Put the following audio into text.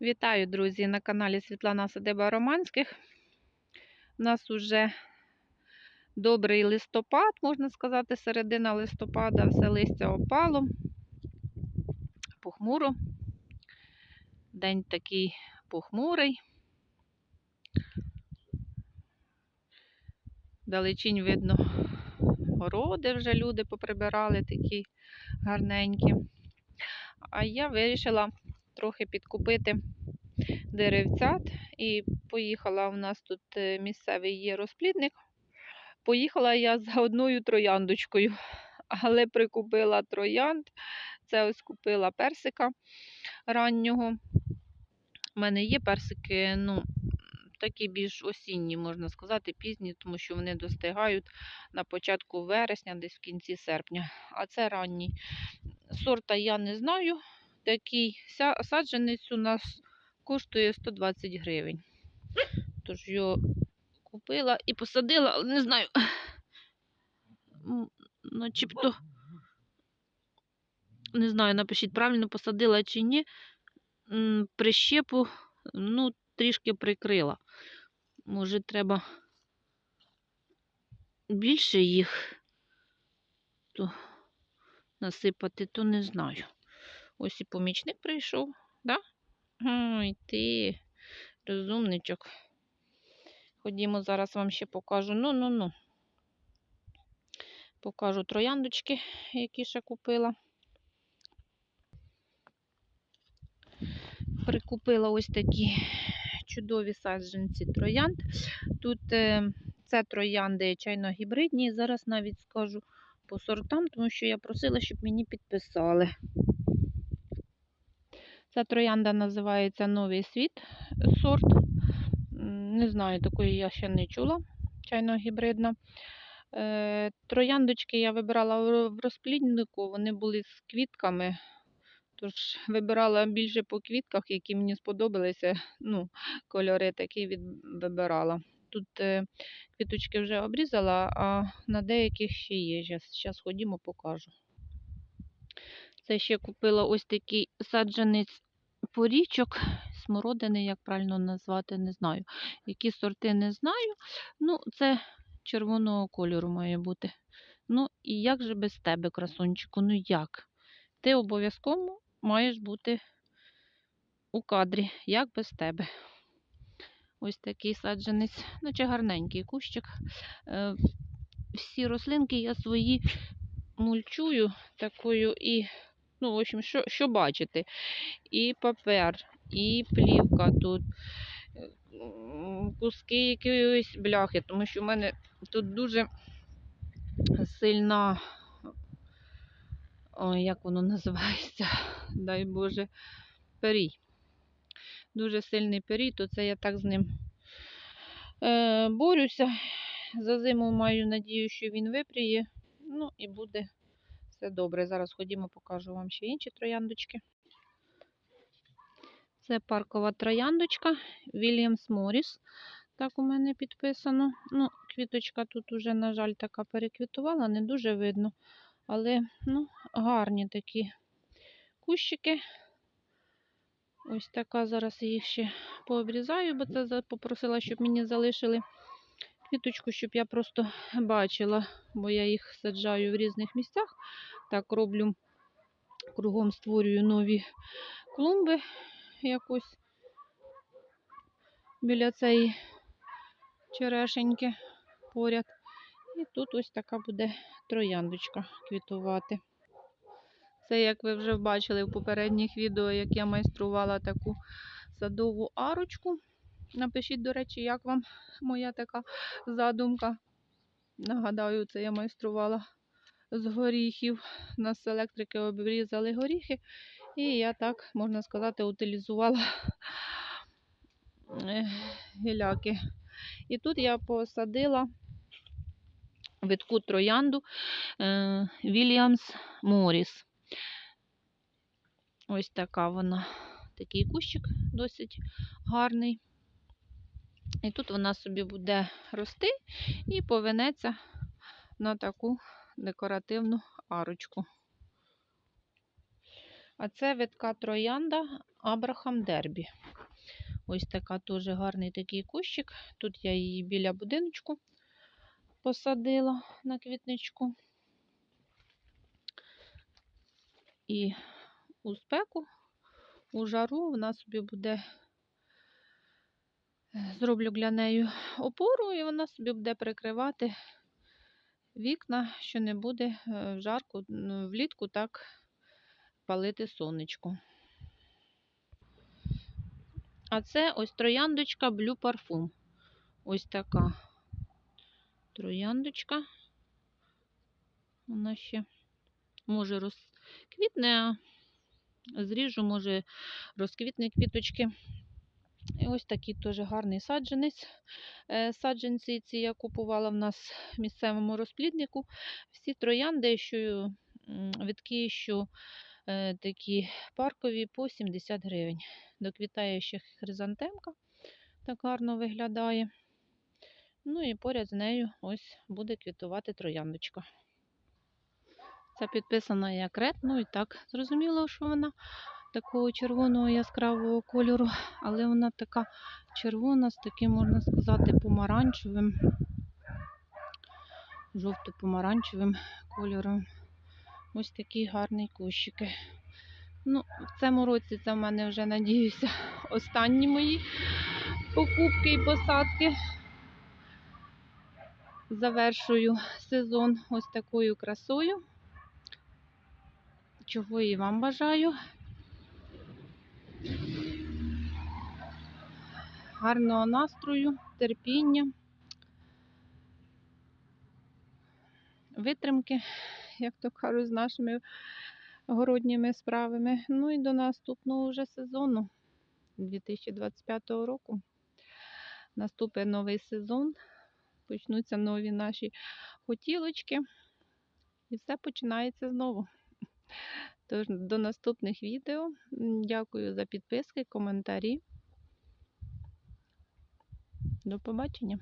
Вітаю, друзі, на каналі Світлана Садиба Романських. У нас уже добрий листопад, можна сказати, середина листопада, все листя опало. Похмуро. День такий похмурий. Далечінь видно городи вже люди поприбирали такі гарненькі. А я вирішила трохи підкупити деревцят і поїхала. У нас тут е, місцевий є розплідник. Поїхала я за одною трояндочкою, але прикупила троянд. Це ось купила персика раннього. У мене є персики, ну, такі більш осінні, можна сказати, пізні, тому що вони достигають на початку вересня, десь в кінці серпня. А це ранній. Сорта я не знаю. Такий саджанець у нас коштує 120 гривень. Тож його купила і посадила, але не знаю. Начебто, не знаю, напишіть, правильно посадила чи ні. Прищепу, ну, трішки прикрила. Може, треба більше їх то насипати, то не знаю. Ось і помічник прийшов, да? Ой, ти, розумничок. Ходімо, зараз вам ще покажу. Ну, ну, ну. Покажу трояндочки, які ще купила. Прикупила ось такі чудові саджанці троянд. Тут е, це троянди чайно-гібридні. Зараз навіть скажу по сортам, тому що я просила, щоб мені підписали. Ця троянда називається Новий світ сорт. Не знаю, такої я ще не чула. Чайно-гібридна. Е, Трояндочки я вибирала в в розпліднику, вони були з квітками. Тож вибирала більше по квітках, які мені сподобалися. Ну, кольори такі від... вибирала. Тут е, квіточки вже обрізала, а на деяких ще є. Зараз ходімо, покажу. Це ще купила ось такий саджанець порічок, смородини, як правильно назвати, не знаю. Які сорти не знаю. Ну, це червоного кольору має бути. Ну, і як же без тебе, красунчику? Ну як? Ти обов'язково маєш бути у кадрі, як без тебе. Ось такий саджанець, наче гарненький кущик. Е, Всі рослинки я свої мульчую такою і, ну, в общем, що, що бачите? І папер, і плівка тут, куски якоїсь бляхи, тому що в мене тут дуже сильна, ой, як воно називається, дай Боже, перій. Дуже сильний перій, то це я так з ним е, борюся. За зиму маю надію, що він випріє. Ну і буде все добре. Зараз ходімо, покажу вам ще інші трояндочки. Це паркова трояндочка Williams Morris. Так у мене підписано. Ну, квіточка тут уже, на жаль, така переквітувала, не дуже видно. Але ну, гарні такі кущики. Ось така зараз їх ще пообрізаю, бо це попросила, щоб мені залишили квіточку, щоб я просто бачила, бо я їх саджаю в різних місцях. Так роблю, кругом створюю нові клумби якось біля цієї черешеньки поряд. І тут ось така буде трояндочка квітувати. Це, як ви вже бачили в попередніх відео, як я майструвала таку садову арочку. Напишіть, до речі, як вам моя така задумка. Нагадаю, це я майструвала з горіхів. Нас з електрики обрізали горіхи, і я так, можна сказати, утилізувала е, гіляки. І тут я посадила витку троянду Вільямс Моріс. Ось така вона, такий кущик досить гарний. І тут вона собі буде рости і повинеться на таку декоративну арочку. А це витка троянда Абрахам Дербі. Ось така дуже гарний такий кущик. Тут я її біля будиночку посадила на квітничку. І у спеку, у жару вона собі буде, зроблю для неї опору, і вона собі буде прикривати вікна, що не буде е, в жарку, ну, влітку так палити сонечко. А це ось трояндочка Blue Parfum. Ось така трояндочка. Вона ще може розквітне, а зріжу, може розквітне квіточки. І ось такий теж гарний саджанець. Е, Саджанці ці я купувала в нас в місцевому розпліднику. Всі троянди, що відки, що е, такі паркові по 70 гривень. Доквітає ще хризантемка, так гарно виглядає. Ну і поряд з нею ось буде квітувати трояндочка. Це підписана як ред, ну і так зрозуміло, що вона такого червоного яскравого кольору, але вона така червона з таким, можна сказати, помаранчевим, жовто-помаранчевим кольором. Ось такі гарні кущики. Ну, в цьому році це в мене вже, надіюся, останні мої покупки і посадки. Завершую сезон ось такою красою. Чого і вам бажаю. Гарного настрою, терпіння, витримки, як то кажуть, з нашими городніми справами. Ну і до наступного вже сезону 2025 року. Наступить новий сезон, почнуться нові наші хотілочки, і все починається знову. Тож до наступних відео. Дякую за підписки, коментарі. До побачення.